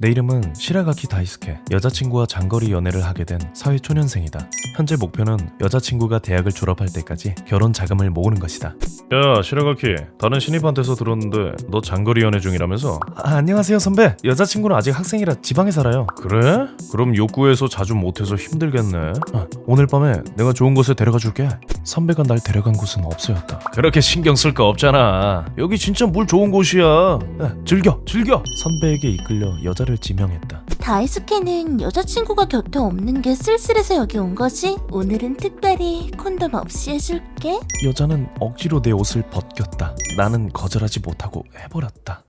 내 이름은 시라가키 다이스케. 여자친구와 장거리 연애를 하게 된 사회 초년생이다. 현재 목표는 여자친구가 대학을 졸업할 때까지 결혼 자금을 모으는 것이다. 야, 시라가키. 다른 신입한테서 들었는데 너 장거리 연애 중이라면서? 아, 안녕하세요, 선배. 여자친구는 아직 학생이라 지방에 살아요. 그래? 그럼 욕구에서 자주 못해서 힘들겠네. 아, 오늘 밤에 내가 좋은 곳에 데려가 줄게. 선배가 날 데려간 곳은 없어였다. 그렇게 신경 쓸 거 없잖아. 여기 진짜 물 좋은 곳이야. 야, 즐겨, 즐겨. 선배에게 이끌려 여자 를 지명했다. 다이스케는 여자친구가 곁에 없는 게 쓸쓸해서 여기 온 거지? 오늘은 특별히 콘돔 없이 해줄게. 여자는 억지로 내 옷을 벗겼다. 나는 거절하지 못하고 해버렸다.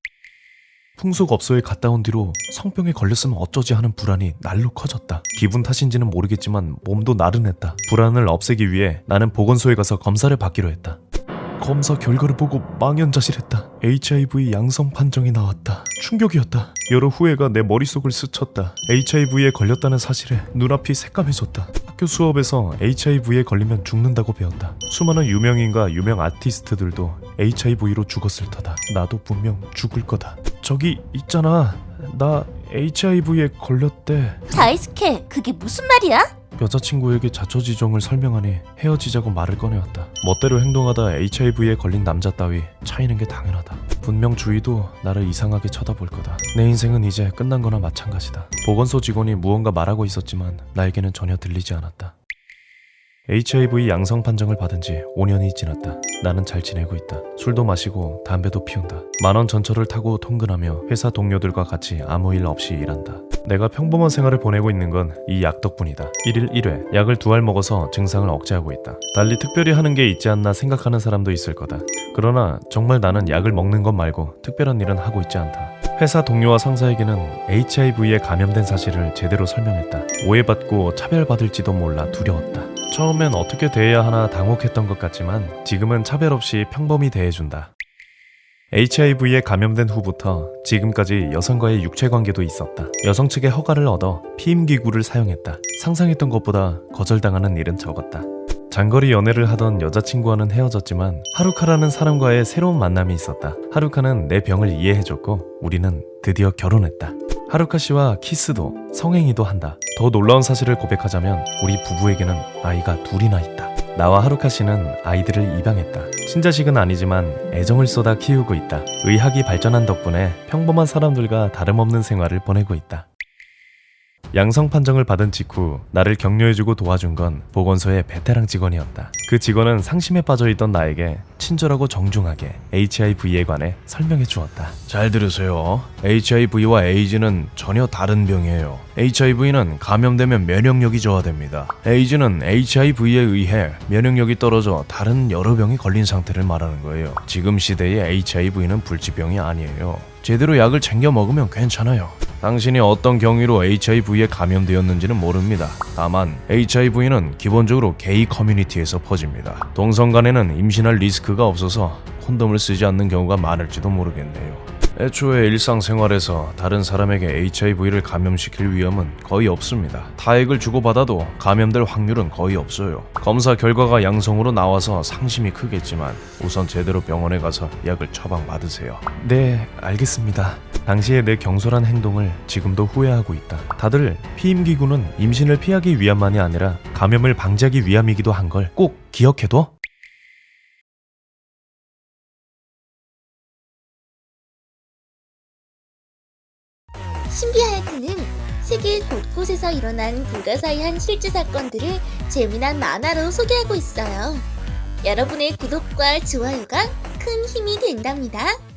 풍속업소에 갔다 온 뒤로 성병에 걸렸으면 어쩌지 하는 불안이 날로 커졌다. 기분 탓인지는 모르겠지만 몸도 나른했다. 불안을 없애기 위해 나는 보건소에 가서 검사를 받기로 했다. 검사 결과를 보고 망연자실했다. HIV 양성 판정이 나왔다. 충격이었다. 여러 후회가 내 머릿속을 스쳤다. HIV에 걸렸다는 사실에 눈앞이 새까매졌다. 학교 수업에서 HIV에 걸리면 죽는다고 배웠다. 수많은 유명인과 유명 아티스트들도 HIV로 죽었을 터다. 나도 분명 죽을 거다. 저기 있잖아. 나 HIV에 걸렸대. 다이스케, 그게 무슨 말이야? 여자친구에게 자초지종을 설명하니 헤어지자고 말을 꺼내왔다. 멋대로 행동하다 HIV에 걸린 남자 따위 차이는 게 당연하다. 분명 주위도 나를 이상하게 쳐다볼 거다. 내 인생은 이제 끝난 거나 마찬가지다. 보건소 직원이 무언가 말하고 있었지만 나에게는 전혀 들리지 않았다. HIV 양성 판정을 받은 지 5년이 지났다. 나는 잘 지내고 있다. 술도 마시고 담배도 피운다. 만원 전철을 타고 통근하며 회사 동료들과 같이 아무 일 없이 일한다. 내가 평범한 생활을 보내고 있는 건 이 약 덕분이다. 1일 1회 약을 두 알 먹어서 증상을 억제하고 있다. 달리 특별히 하는 게 있지 않나 생각하는 사람도 있을 거다. 그러나 정말 나는 약을 먹는 것 말고 특별한 일은 하고 있지 않다. 회사 동료와 상사에게는 HIV에 감염된 사실을 제대로 설명했다. 오해받고 차별받을지도 몰라 두려웠다. 처음엔 어떻게 대해야 하나 당혹했던 것 같지만 지금은 차별 없이 평범히 대해준다. HIV에 감염된 후부터 지금까지 여성과의 육체 관계도 있었다. 여성 측의 허가를 얻어 피임 기구를 사용했다. 상상했던 것보다 거절당하는 일은 적었다. 장거리 연애를 하던 여자친구와는 헤어졌지만 하루카라는 사람과의 새로운 만남이 있었다. 하루카는 내 병을 이해해줬고 우리는 드디어 결혼했다. 하루카 씨와 키스도 성행위도 한다. 더 놀라운 사실을 고백하자면 우리 부부에게는 아이가 둘이나 있다. 나와 하루카 씨는 아이들을 입양했다. 친자식은 아니지만 애정을 쏟아 키우고 있다. 의학이 발전한 덕분에 평범한 사람들과 다름없는 생활을 보내고 있다. 양성 판정을 받은 직후 나를 격려해주고 도와준 건 보건소의 베테랑 직원이었다. 그 직원은 상심에 빠져있던 나에게 친절하고 정중하게 HIV에 관해 설명해 주었다. 잘 들으세요. HIV와 에이즈는 전혀 다른 병이에요. HIV는 감염되면 면역력이 저하됩니다. 에이즈는 HIV에 의해 면역력이 떨어져 다른 여러 병이 걸린 상태를 말하는 거예요. 지금 시대의 HIV는 불치병이 아니에요. 제대로 약을 챙겨 먹으면 괜찮아요. 당신이 어떤 경위로 HIV에 감염되었는지는 모릅니다. 다만 HIV는 기본적으로 게이 커뮤니티에서 퍼집니다. 동성 간에는 임신할 리스크 가 없어서 콘돔을 쓰지 않는 경우가 많을지도 모르겠네요. 애초에 일상생활에서 다른 사람에게 HIV를 감염시킬 위험은 거의 없습니다. 타액을 주고받아도 감염될 확률은 거의 없어요. 검사 결과가 양성으로 나와서 상심이 크겠지만 우선 제대로 병원에 가서 약을 처방받으세요. 네, 알겠습니다. 당시의 내 경솔한 행동을 지금도 후회하고 있다. 다들 피임기구는 임신을 피하기 위함만이 아니라 감염을 방지하기 위함이기도 한 걸 꼭 기억해둬. 신비하야트는 세계 곳곳에서 일어난 불가사의한 실제 사건들을 재미난 만화로 소개하고 있어요. 여러분의 구독과 좋아요가 큰 힘이 된답니다.